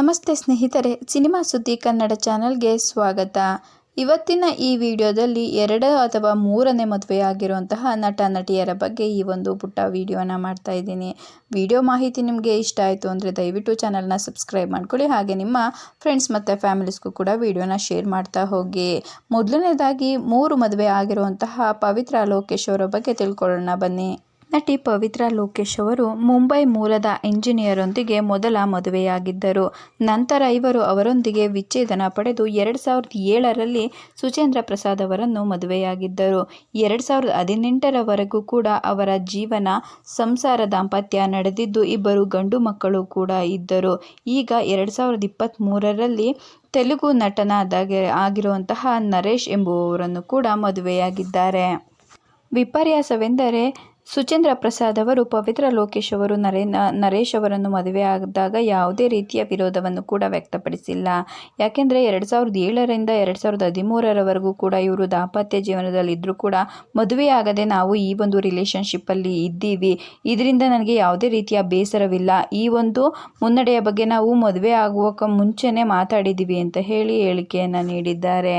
ನಮಸ್ತೆ ಸ್ನೇಹಿತರೆ, ಸಿನಿಮಾ ಸುದ್ದಿ ಕನ್ನಡ ಚಾನಲ್ಗೆ ಸ್ವಾಗತ. ಇವತ್ತಿನ ಈ ವಿಡಿಯೋದಲ್ಲಿ ಎರಡು ಅಥವಾ ಮೂರನೇ ಮದುವೆಯಾಗಿರುವಂತಹ ನಟ, ನಟಿಯರ ಬಗ್ಗೆ ಈ ಒಂದು ಪುಟ್ಟ ವಿಡಿಯೋನ ಮಾಡ್ತಾ ಇದ್ದೀನಿ. ವಿಡಿಯೋ ಮಾಹಿತಿ ನಿಮಗೆ ಇಷ್ಟ ಆಯಿತು ಅಂದರೆ ದಯವಿಟ್ಟು ಚಾನಲ್ನ ಸಬ್ಸ್ಕ್ರೈಬ್ ಮಾಡ್ಕೊಳ್ಳಿ. ಹಾಗೆ ನಿಮ್ಮ ಫ್ರೆಂಡ್ಸ್ ಮತ್ತು ಫ್ಯಾಮಿಲೀಸ್ಗೂ ಕೂಡ ವಿಡಿಯೋನ ಶೇರ್ ಮಾಡ್ತಾ ಹೋಗಿ. ಮೊದಲನೇದಾಗಿ ಮೂರು ಮದುವೆ ಆಗಿರುವಂತಹ ಪವಿತ್ರ ಲೋಕೇಶ್ ಅವರ ಬಗ್ಗೆ ತಿಳ್ಕೊಳ್ಳೋಣ ಬನ್ನಿ. ನಟಿ ಪವಿತ್ರ ಲೋಕೇಶ್ ಅವರು ಮುಂಬೈ ಮೂಲದ ಇಂಜಿನಿಯರೊಂದಿಗೆ ಮೊದಲ ಮದುವೆಯಾಗಿದ್ದರು. ನಂತರ ಇವರು ಅವರೊಂದಿಗೆ ವಿಚ್ಛೇದನ ಪಡೆದು ಎರಡು ಸಾವಿರದ ಏಳರಲ್ಲಿ ಸುಚೇಂದ್ರ ಪ್ರಸಾದ್ ಅವರನ್ನು ಮದುವೆಯಾಗಿದ್ದರು. ಎರಡು ಸಾವಿರದ ಹದಿನೆಂಟರವರೆಗೂ ಕೂಡ ಅವರ ಜೀವನ ಸಂಸಾರ ದಾಂಪತ್ಯ ನಡೆದಿದ್ದು ಇಬ್ಬರು ಗಂಡು ಮಕ್ಕಳು ಕೂಡ ಇದ್ದರು. ಈಗ ಎರಡು ಸಾವಿರದ ಇಪ್ಪತ್ತ್ಮೂರರಲ್ಲಿ ತೆಲುಗು ನಟನಾದ ಆಗಿರುವಂತಹ ನರೇಶ್ ಎಂಬುವವರನ್ನು ಕೂಡ ಮದುವೆಯಾಗಿದ್ದಾರೆ. ವಿಪರ್ಯಾಸವೆಂದರೆ ಸುಚೇಂದ್ರ ಪ್ರಸಾದ್ ಅವರು, ಪವಿತ್ರ ಲೋಕೇಶ್ ಅವರು, ನರೇ ನರೇಶ್ ಅವರನ್ನು ಮದುವೆಯಾದಾಗ ಯಾವುದೇ ರೀತಿಯ ವಿರೋಧವನ್ನು ಕೂಡ ವ್ಯಕ್ತಪಡಿಸಿಲ್ಲ. ಯಾಕೆಂದರೆ ಎರಡು ಸಾವಿರದ ಏಳರಿಂದ ಎರಡು ಸಾವಿರದ ಹದಿಮೂರರವರೆಗೂ ಕೂಡ ಇವರು ದಾಂಪತ್ಯ ಜೀವನದಲ್ಲಿ ಇದ್ದರೂ ಕೂಡ ಮದುವೆಯಾಗದೆ ನಾವು ಈ ಒಂದು ರಿಲೇಷನ್ಶಿಪ್ಪಲ್ಲಿ ಇದ್ದೀವಿ. ಇದರಿಂದ ನನಗೆ ಯಾವುದೇ ರೀತಿಯ ಬೇಸರವಿಲ್ಲ. ಈ ಒಂದು ಮುನ್ನಡೆಯ ಬಗ್ಗೆ ನಾವು ಮದುವೆ ಆಗುವಕ್ಕೆ ಮುಂಚೆನೇ ಮಾತಾಡಿದ್ದೀವಿ ಅಂತ ಹೇಳಿ ಹೇಳಿಕೆಯನ್ನು ನೀಡಿದ್ದಾರೆ.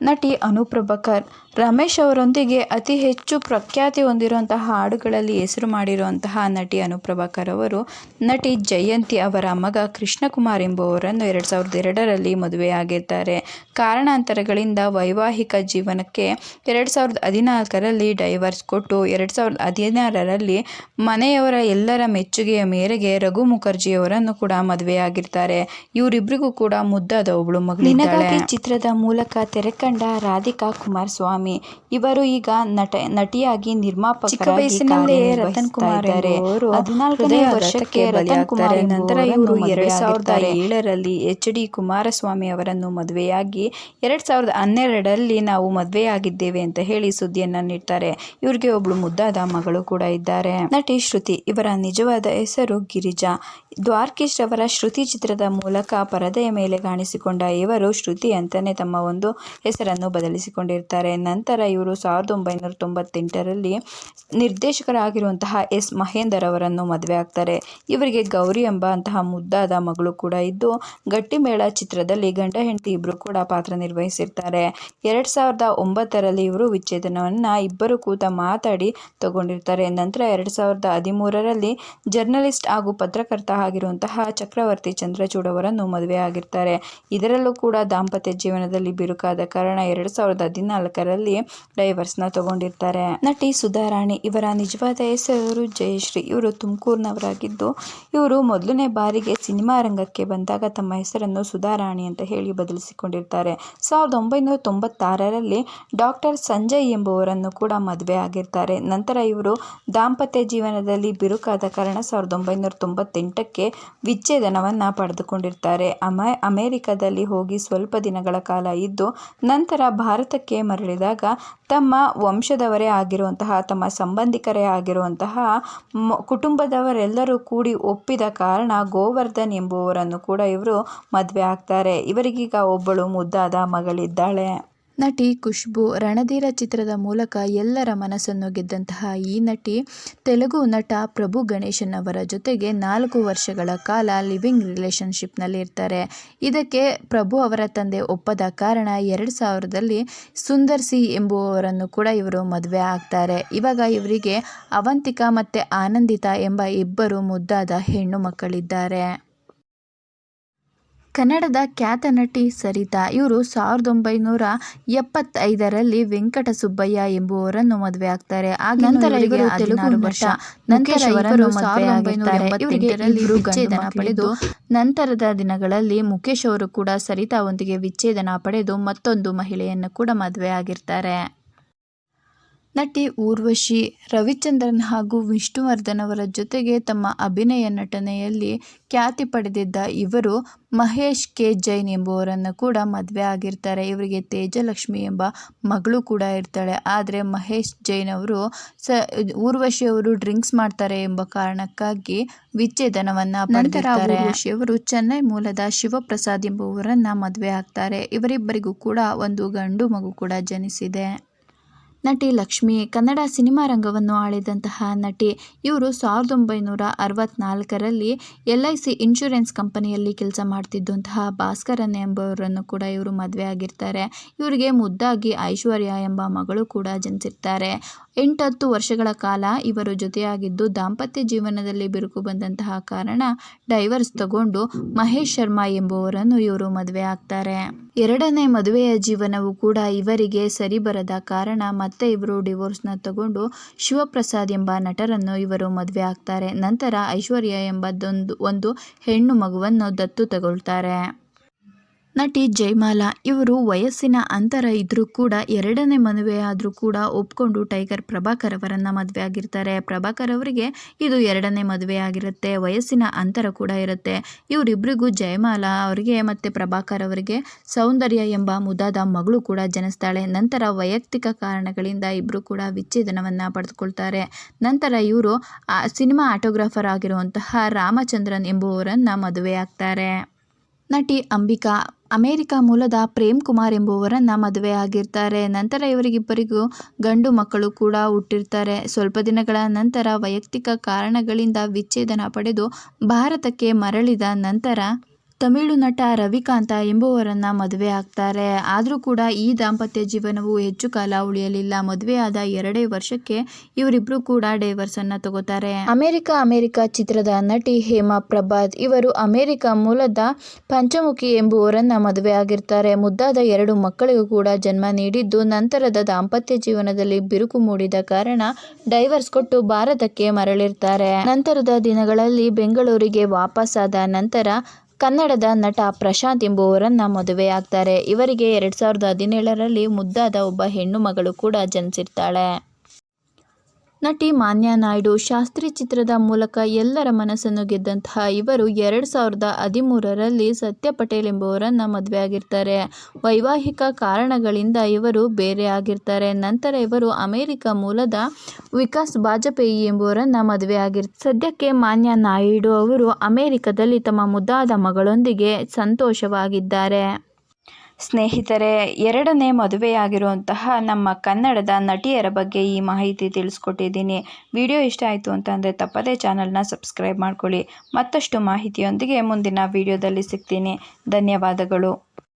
ನಟಿ ಅನುಪ್ರಭಾಕರ್, ರಮೇಶ್ ಅವರೊಂದಿಗೆ ಅತಿ ಹೆಚ್ಚು ಪ್ರಖ್ಯಾತಿ ಹೊಂದಿರುವಂತಹ ಹಾಡುಗಳಲ್ಲಿ ಹೆಸರು ಮಾಡಿರುವಂತಹ ನಟಿ ಅನು ಪ್ರಭಾಕರ್ ಅವರು ನಟಿ ಜಯಂತಿ ಅವರ ಮಗ ಕೃಷ್ಣಕುಮಾರ್ ಎಂಬುವವರನ್ನು ಎರಡು ಸಾವಿರದ ಎರಡರಲ್ಲಿ ಮದುವೆಯಾಗಿದ್ದಾರೆ. ಕಾರಣಾಂತರಗಳಿಂದ ವೈವಾಹಿಕ ಜೀವನಕ್ಕೆ ಎರಡು ಸಾವಿರದ ಹದಿನಾಲ್ಕರಲ್ಲಿ ಡೈವರ್ಸ್ ಕೊಟ್ಟು ಎರಡು ಸಾವಿರದ ಹದಿನಾರರಲ್ಲಿ ಮನೆಯವರ ಎಲ್ಲರ ಮೆಚ್ಚುಗೆಯ ಮೇರೆಗೆ ರಘು ಮುಖರ್ಜಿಯವರನ್ನು ಕೂಡ ಮದುವೆಯಾಗಿರ್ತಾರೆ. ಇವರಿಬ್ಬರಿಗೂ ಕೂಡ ಮುದ್ದಾದ ಒಬ್ಬಳು ಮಗಳು ಚಿತ್ರದ ಮೂಲಕ ತೆರೆ ಕಂಡ ರಾಧಿಕಾ ಕುಮಾರಸ್ವಾಮಿ. ಇವರು ಈಗ ನಟ ನಟಿಯಾಗಿ ನಿರ್ಮಾಪಕ ರತನ್ ಕುಮಾರ್ ಹದಿನಾಲ್ಕನೇ ವರ್ಷಕ್ಕೆ ರತನ್ ಕುಮಾರ್ ನಂತರ ಇವರು ಎರಡ್ ಸಾವಿರದ ಏಳರಲ್ಲಿ ಎಚ್ ಡಿ ಕುಮಾರಸ್ವಾಮಿ ಅವರನ್ನು ಮದುವೆಯಾಗಿ ಎರಡ್ ಸಾವಿರದ ಹನ್ನೆರಡರಲ್ಲಿ ನಾವು ಮದುವೆಯಾಗಿದ್ದೇವೆ ಅಂತ ಹೇಳಿ ಸುದ್ದಿಯನ್ನ ನೀಡ್ತಾರೆ. ಇವರಿಗೆ ಒಬ್ಳು ಮುದ್ದಾದ ಮಗಳು ಕೂಡ ಇದ್ದಾರೆ. ನಟಿ ಶ್ರುತಿ ಇವರ ನಿಜವಾದ ಹೆಸರು ಗಿರಿಜಾ. ದ್ವಾರ್ಕೀಶ್ ರವರ ಶ್ರುತಿ ಚಿತ್ರದ ಮೂಲಕ ಪರದೆಯ ಮೇಲೆ ಕಾಣಿಸಿಕೊಂಡ ಇವರು ಶ್ರುತಿ ಅಂತಲೇ ತಮ್ಮ ಒಂದು ಹೆಸರನ್ನು ಬದಲಿಸಿಕೊಂಡಿರ್ತಾರೆ. ನಂತರ ಇವರು ಸಾವಿರದ ಒಂಬೈನೂರ ತೊಂಬತ್ತೆಂಟರಲ್ಲಿ ನಿರ್ದೇಶಕರಾಗಿರುವಂತಹ ಎಸ್. ಮಹೇಂದರ್ ಅವರನ್ನು ಮದುವೆ ಆಗ್ತಾರೆ. ಇವರಿಗೆ ಗೌರಿ ಎಂಬ ಅಂತಹ ಮುದ್ದಾದ ಮಗಳು ಕೂಡ ಇದ್ದು, ಗಟ್ಟಿಮೇಳ ಚಿತ್ರದಲ್ಲಿ ಗಂಡ ಹೆಂಡತಿ ಇಬ್ಬರು ಕೂಡ ಪಾತ್ರ ನಿರ್ವಹಿಸಿರ್ತಾರೆ. ಎರಡು ಸಾವಿರದ ಒಂಬತ್ತರಲ್ಲಿ ಇವರು ವಿಚ್ಛೇದನವನ್ನು ಇಬ್ಬರು ಕೂತ ಮಾತಾಡಿ ತಗೊಂಡಿರ್ತಾರೆ. ನಂತರ ಎರಡು ಸಾವಿರದ ಹದಿಮೂರರಲ್ಲಿ ಜರ್ನಲಿಸ್ಟ್ ಹಾಗೂ ಪತ್ರಕರ್ತ ಆಗಿರುವಂತಹ ಚಕ್ರವರ್ತಿ ಚಂದ್ರಚೂಡ್ ಅವರನ್ನು ಮದುವೆಯಾಗಿರ್ತಾರೆ ಇದರಲ್ಲೂ ಕೂಡ ದಾಂಪತ್ಯ ಜೀವನದಲ್ಲಿ ಬಿರುಕಾದ ಕಾರಣ ಎರಡು ಸಾವಿರದ ಹದಿನಾಲ್ಕರಲ್ಲಿ ಡೈವರ್ಸ್ನ ತಗೊಂಡಿರ್ತಾರೆ. ನಟಿ ಸುಧಾರಾಣಿ ಇವರ ನಿಜವಾದ ಹೆಸರು ಜಯಶ್ರೀ. ಇವರು ತುಮಕೂರಿನವರಾಗಿದ್ದು, ಇವರು ಮೊದಲನೇ ಬಾರಿಗೆ ಸಿನಿಮಾ ರಂಗಕ್ಕೆ ಬಂದಾಗ ತಮ್ಮ ಹೆಸರನ್ನು ಸುಧಾರಾಣಿ ಅಂತ ಹೇಳಿ ಬದಲಿಸಿಕೊಂಡಿರ್ತಾರೆ. ಸಾವಿರದ ಒಂಬೈನೂರ ತೊಂಬತ್ತಾರರಲ್ಲಿ ಡಾಕ್ಟರ್ ಸಂಜಯ್ ಎಂಬುವರನ್ನು ಕೂಡ ಮದುವೆ ಆಗಿರ್ತಾರೆ. ನಂತರ ಇವರು ದಾಂಪತ್ಯ ಜೀವನದಲ್ಲಿ ಬಿರುಕಾದ ಕಾರಣ ಸಾವಿರದ ಒಂಬೈನೂರ ತೊಂಬತ್ತೆಂಟಕ್ಕೆ ವಿಚ್ಛೇದನವನ್ನು ಪಡೆದುಕೊಂಡಿರ್ತಾರೆ. ಅಮ, ಅಮೇರಿಕದಲ್ಲಿ ಹೋಗಿ ಸ್ವಲ್ಪ ದಿನಗಳ ಕಾಲ ಇದ್ದು, ನಂತರ ಭಾರತಕ್ಕೆ ಮರಳಿದಾಗ ತಮ್ಮ ವಂಶದವರೇ ಆಗಿರುವಂತಹ, ತಮ್ಮ ಸಂಬಂಧಿಕರೇ ಆಗಿರುವಂತಹ ಕುಟುಂಬದವರೆಲ್ಲರೂ ಕೂಡಿ ಒಪ್ಪಿದ ಕಾರಣ ಗೋವರ್ಧನ್ ಎಂಬುವರನ್ನು ಕೂಡ ಇವರು ಮದುವೆ ಆಗ್ತಾರೆ. ಇವರಿಗೀಗ ಒಬ್ಬಳು ಮುದ್ದಾದ ಮಗಳಿದ್ದಾಳೆ. ನಟಿ ಖುಷ್ಬು ರಣಧೀರ ಚಿತ್ರದ ಮೂಲಕ ಎಲ್ಲರ ಮನಸ್ಸನ್ನು ಗೆದ್ದಂತಹ ಈ ನಟಿ, ತೆಲುಗು ನಟ ಪ್ರಭು ಗಣೇಶನ್ ಅವರ ಜೊತೆಗೆ ನಾಲ್ಕು ವರ್ಷಗಳ ಕಾಲ ಲಿವಿಂಗ್ ರಿಲೇಷನ್ಶಿಪ್ನಲ್ಲಿ ಇರ್ತಾರೆ. ಇದಕ್ಕೆ ಪ್ರಭು ಅವರ ತಂದೆ ಒಪ್ಪದ ಕಾರಣ ಎರಡು ಸಾವಿರದಲ್ಲಿ ಸುಂದರ್ ಸಿ ಎಂಬುವವರನ್ನು ಕೂಡ ಇವರು ಮದುವೆ ಆಗ್ತಾರೆ. ಇವಾಗ ಇವರಿಗೆ ಅವಂತಿಕಾ ಮತ್ತು ಆನಂದಿತಾ ಎಂಬ ಇಬ್ಬರು ಮುದ್ದಾದ ಹೆಣ್ಣು ಮಕ್ಕಳಿದ್ದಾರೆ. ಕನ್ನಡದ ಖ್ಯಾತ ನಟಿ ಸರಿತಾ ಇವರು ಸಾವಿರದ ಒಂಬೈನೂರ ಎಪ್ಪತ್ತೈದರಲ್ಲಿ ವೆಂಕಟ ಸುಬ್ಬಯ್ಯ ಎಂಬುವರನ್ನು ಮದುವೆ ಆಗ್ತಾರೆ. ನಂತರ ಇವರು ತೆಲುಗು ವರ್ಷ. ನಂತರ ಇವರು ಸಾವಿರದ ಒಂಬೈನೂರ ಎಂಬತ್ತೆಂಟರಲ್ಲಿ ವಿಚ್ಛೇದನ ಪಡೆದು ನಂತರದ ದಿನಗಳಲ್ಲಿ ಮುಖೇಶ್ ಅವರು ಕೂಡ ಸರಿತಾ ಒಂದಿಗೆ ವಿಚ್ಛೇದನ ಪಡೆದು ಮತ್ತೊಂದು ಮಹಿಳೆಯನ್ನು ಕೂಡ ಮದುವೆ ಆಗಿರ್ತಾರೆ. ನಟಿ ಊರ್ವಶಿ ರವಿಚಂದ್ರನ್ ಹಾಗೂ ವಿಷ್ಣುವರ್ಧನ್ ಅವರ ಜೊತೆಗೆ ತಮ್ಮ ಅಭಿನಯ ನಟನೆಯಲ್ಲಿ ಖ್ಯಾತಿ ಪಡೆದಿದ್ದ ಇವರು ಮಹೇಶ್ ಕೆ ಜೈನ್ ಎಂಬುವರನ್ನು ಕೂಡ ಮದುವೆ ಆಗಿರ್ತಾರೆ. ಇವರಿಗೆ ತೇಜಲಕ್ಷ್ಮಿ ಎಂಬ ಮಗಳು ಕೂಡ ಇರ್ತಾಳೆ. ಆದರೆ ಮಹೇಶ್ ಜೈನ್ ಅವರು ಸ ಊರ್ವಶಿ ಅವರು ಡ್ರಿಂಕ್ಸ್ ಮಾಡ್ತಾರೆ ಎಂಬ ಕಾರಣಕ್ಕಾಗಿ ವಿಚ್ಛೇದನವನ್ನು ಪಡೆದಿದ್ದಾರೆ ಊರ್ವಶಿ ಅವರು ಚೆನ್ನೈ ಮೂಲದ ಶಿವಪ್ರಸಾದ್ ಎಂಬುವರನ್ನ ಮದುವೆ ಆಗ್ತಾರೆ. ಇವರಿಬ್ಬರಿಗೂ ಕೂಡ ಒಂದು ಗಂಡು ಮಗು ಕೂಡ ಜನಿಸಿದೆ. ನಟಿ ಲಕ್ಷ್ಮಿ ಕನ್ನಡ ಸಿನಿಮಾ ರಂಗವನ್ನು ಆಳಿದಂತಹ ನಟಿ ಇವರು ಸಾವಿರದ ಒಂಬೈನೂರ ಅರವತ್ನಾಲ್ಕರಲ್ಲಿ ಎಲ್ ಐ ಸಿ ಇನ್ಶೂರೆನ್ಸ್ ಕಂಪನಿಯಲ್ಲಿ ಕೆಲಸ ಮಾಡ್ತಿದ್ದಂತಹ ಭಾಸ್ಕರನ್ ಎಂಬುವರನ್ನು ಕೂಡ ಇವರು ಮದುವೆ ಆಗಿರ್ತಾರೆ. ಇವರಿಗೆ ಮುದ್ದಾಗಿ ಐಶ್ವರ್ಯ ಎಂಬ ಮಗಳು ಕೂಡ ಜನಿಸಿರ್ತಾರೆ. ಎಂಟತ್ತು ವರ್ಷಗಳ ಕಾಲ ಇವರು ಜೊತೆಯಾಗಿದ್ದು ದಾಂಪತ್ಯ ಜೀವನದಲ್ಲಿ ಬಿರುಕು ಬಂದಂತಹ ಕಾರಣ ಡೈವರ್ಸ್ ತಗೊಂಡು ಮಹೇಶ್ ಶರ್ಮಾ ಎಂಬುವರನ್ನು ಇವರು ಮದುವೆ ಆಗ್ತಾರೆ. ಎರಡನೇ ಮದುವೆಯ ಜೀವನವು ಕೂಡ ಇವರಿಗೆ ಸರಿ ಬರದ ಕಾರಣ ಮತ್ತೆ ಇವರು ಡಿವೋರ್ಸ್ನ ತಗೊಂಡು ಶಿವಪ್ರಸಾದ್ ಎಂಬ ನಟರನ್ನು ಇವರು ಮದುವೆ ಆಗ್ತಾರೆ. ನಂತರ ಐಶ್ವರ್ಯ ಎಂಬದೊಂದು ಒಂದು ಹೆಣ್ಣು ಮಗುವನ್ನು ದತ್ತು ತಗೊಳ್ತಾರೆ. ನಟಿ ಜಯಮಾಲಾ ಇವರು ವಯಸ್ಸಿನ ಅಂತರ ಇದ್ರೂ ಕೂಡ ಎರಡನೇ ಮದುವೆ ಆದರೂ ಕೂಡ ಒಪ್ಕೊಂಡು ಟೈಗರ್ ಪ್ರಭಾಕರ್ ಅವರನ್ನು ಮದುವೆ ಆಗಿರ್ತಾರೆ. ಪ್ರಭಾಕರ್ ಅವರಿಗೆ ಇದು ಎರಡನೇ ಮದುವೆ ಆಗಿರುತ್ತೆ ವಯಸ್ಸಿನ ಅಂತರ ಕೂಡ ಇರುತ್ತೆ. ಇವರಿಬ್ಬರಿಗೂ ಜಯಮಾಲಾ ಅವರಿಗೆ ಮತ್ತು ಪ್ರಭಾಕರ್ ಅವರಿಗೆ ಸೌಂದರ್ಯ ಎಂಬ ಮುದಾದ ಮಗಳು ಕೂಡ ಜನಿಸ್ತಾಳೆ. ನಂತರ ವೈಯಕ್ತಿಕ ಕಾರಣಗಳಿಂದ ಇಬ್ಬರು ಕೂಡ ವಿಚ್ಛೇದನವನ್ನು ಪಡೆದುಕೊಳ್ತಾರೆ. ನಂತರ ಇವರು ಸಿನಿಮಾ ಆಟೋಗ್ರಾಫರ್ ಆಗಿರುವಂತಹ ರಾಮಚಂದ್ರನ್ ಎಂಬುವರನ್ನು ಮದುವೆ ಆಗ್ತಾರೆ ನಟಿ ಅಂಬಿಕಾ ಅಮೇರಿಕ ಮೂಲದ ಪ್ರೇಮ್ ಕುಮಾರ್ ಎಂಬುವರನ್ನು ಮದುವೆ ಆಗಿರ್ತಾರೆ. ನಂತರ ಇವರಿಗಿಬ್ಬರಿಗೂ ಗಂಡು ಮಕ್ಕಳು ಕೂಡ ಹುಟ್ಟಿರ್ತಾರೆ. ಸ್ವಲ್ಪ ದಿನಗಳ ನಂತರ ವೈಯಕ್ತಿಕ ಕಾರಣಗಳಿಂದ ವಿಚ್ಛೇದನ ಪಡೆದು ಭಾರತಕ್ಕೆ ಮರಳಿದ ನಂತರ ತಮಿಳು ನಟ ರವಿಕಾಂತ ಎಂಬುವರನ್ನ ಮದುವೆ ಆಗ್ತಾರೆ. ಆದರೂ ಕೂಡ ಈ ದಾಂಪತ್ಯ ಜೀವನವು ಹೆಚ್ಚು ಕಾಲ ಉಳಿಯಲಿಲ್ಲ. ಮದುವೆಯಾದ ಎರಡೇ ವರ್ಷಕ್ಕೆ ಇವರಿಬ್ರು ಕೂಡ ಡೈವರ್ಸ್ ಅನ್ನ ತಗೋತಾರೆ. ಅಮೆರಿಕ ಅಮೆರಿಕ ಚಿತ್ರದ ನಟಿ ಹೇಮಾ ಪ್ರಭಾತ್ ಇವರು ಅಮೆರಿಕ ಮೂಲದ ಪಂಚಮುಖಿ ಎಂಬುವರನ್ನ ಮದುವೆ ಆಗಿರ್ತಾರೆ. ಮುದ್ದಾದ ಎರಡು ಮಕ್ಕಳಿಗೂ ಕೂಡ ಜನ್ಮ ನೀಡಿದ್ದು, ನಂತರದ ದಾಂಪತ್ಯ ಜೀವನದಲ್ಲಿ ಬಿರುಕು ಮೂಡಿದ ಕಾರಣ ಡೈವರ್ಸ್ ಕೊಟ್ಟು ಭಾರತಕ್ಕೆ ಮರಳಿರ್ತಾರೆ. ನಂತರದ ದಿನಗಳಲ್ಲಿ ಬೆಂಗಳೂರಿಗೆ ವಾಪಸ್ಸಾದ ನಂತರ ಕನ್ನಡದ ನಟ ಪ್ರಶಾಂತ್ ಎಂಬುವರನ್ನ ಮದುವೆಯಾಗ್ತಾರೆ. ಇವರಿಗೆ ಎರಡು ಸಾವಿರದ ಹದಿನೇಳರಲ್ಲಿ ಮುದ್ದಾದ ಒಬ್ಬ ಹೆಣ್ಣು ಮಗಳು ಕೂಡ ಜನಿಸಿರ್ತಾಳೆ. ನಟಿ ಮಾನ್ಯಾ ನಾಯ್ಡು ಶಾಸ್ತ್ರಿ ಚಿತ್ರದ ಮೂಲಕ ಎಲ್ಲರ ಮನಸ್ಸನ್ನು ಗೆದ್ದಂತಹ ಇವರು ಎರಡು ಸಾವಿರದ ಹದಿಮೂರರಲ್ಲಿ ಸತ್ಯ ಪಟೇಲ್ ಎಂಬುವರನ್ನು ಮದುವೆಯಾಗಿರ್ತಾರೆ ವೈವಾಹಿಕ ಕಾರಣಗಳಿಂದ ಇವರು ಬೇರೆ ಆಗಿರ್ತಾರೆ. ನಂತರ ಇವರು ಅಮೆರಿಕ ಮೂಲದ ವಿಕಾಸ್ ಬಾಜಪೇಯಿ ಎಂಬುವರನ್ನು ಮದುವೆಯಾಗಿರ್ ಸದ್ಯಕ್ಕೆ ಮಾನ್ಯ ನಾಯ್ಡು ಅವರು ಅಮೆರಿಕದಲ್ಲಿ ತಮ್ಮ ಮುದ್ದಾದ ಮಗಳೊಂದಿಗೆ ಸಂತೋಷವಾಗಿದ್ದಾರೆ. ಸ್ನೇಹಿತರೆ, ಎರಡನೇ ಮದುವೆಯಾಗಿರುವಂತಹ ನಮ್ಮ ಕನ್ನಡದ ನಟಿಯರ ಬಗ್ಗೆ ಈ ಮಾಹಿತಿ ತಿಳಿಸ್ಕೊಟ್ಟಿದ್ದೀನಿ. ವಿಡಿಯೋ ಇಷ್ಟ ಆಯಿತು ಅಂತಂದರೆ ತಪ್ಪದೇ ಚಾನಲ್ನ ಸಬ್ಸ್ಕ್ರೈಬ್ ಮಾಡ್ಕೊಳ್ಳಿ. ಮತ್ತಷ್ಟು ಮಾಹಿತಿಯೊಂದಿಗೆ ಮುಂದಿನ ವಿಡಿಯೋದಲ್ಲಿ ಸಿಗ್ತೀನಿ. ಧನ್ಯವಾದಗಳು.